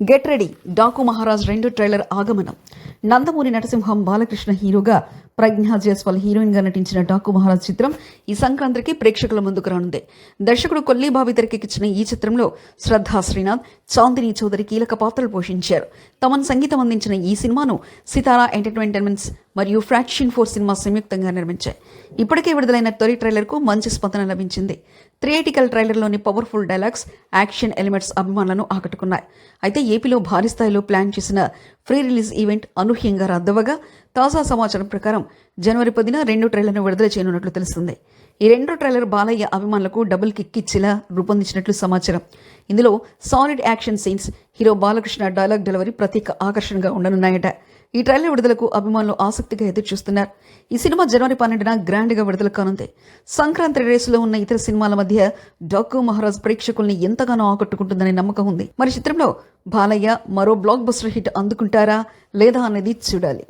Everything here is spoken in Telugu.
Get ready. డాకు మహారాజ్ రెండు ట్రైలర్ ఆగమనం. నందమూరి నరసింహం బాలకృష్ణ హీరోగా ప్రజ్ఞా జైస్వాల్ హీరోయిన్గా నటించిన డాకు మహారాజ్ చిత్రం ఈ సంక్రాంతికి ప్రేక్షకుల ముందుకు రానుంది. దర్శకుడు కొల్లి బాబి తెరకెక్కించిన ఈ చిత్రంలో శ్రద్ధా శ్రీనాథ్ చాందిని చౌదరి కీలక పాత్రలు పోషించారు. తమన్ సంగీతం అందించిన ఈ సినిమాను సితారా ఎంటర్టైన్మెంట్స్ మరియు ఫ్రాక్షన్ ఫోర్ సినిమా సంయుక్తంగా నిర్మించాయి. ఇప్పటికే విడుదలైన తొలి ట్రైలర్కు మంచి స్పందన లభించింది. థియేటికల్ ట్రైలర్లోని పవర్ఫుల్ డైలాగ్స్ యాక్షన్ ఎలిమెంట్స్ అభిమానులను ఆకట్టుకున్నాయి. అయితే ఏపీలో భారీ స్థాయిలో ప్లాన్ చేసిన ఫ్రీ రిలీజ్ ఈవెంట్ అనూహ్యంగా రద్దవగా తాజా సమాచారం ప్రకారం జనవరి పదిన రెండు ట్రైలర్ను విడుదల చేయనున్నట్లు తెలుస్తుంది. ఈ రెండు ట్రైలర్ బాలయ్య అభిమానులకు డబుల్ కిక్ ఇచ్చేలా రూపొందించినట్లు సమాచారం. ఇందులో solid action scenes hero Balakrishna dialogue delivery ప్రత్యేక ఆకర్షణగా ఉండనున్నాయట. ఈ ట్రైలర్ విడుదలకు అభిమానులు ఆసక్తిగా ఎదురు చూస్తున్నారు ఈ సినిమా జనవరి పన్నెండున గ్రాండ్గా విడుదల కానుంది. సంక్రాంతి రేసులో ఉన్న ఇతర సినిమాల మధ్య డాకు మహారాజ్ ప్రేక్షకుల్ని ఎంతగానో ఆకట్టుకుంటుందనే నమ్మకం ఉంది. మరి చిత్రంలో బాలయ్య మరో బ్లాక్ బస్టర్ హిట్ అందుకుంటారా లేదా అనేది చూడాలి.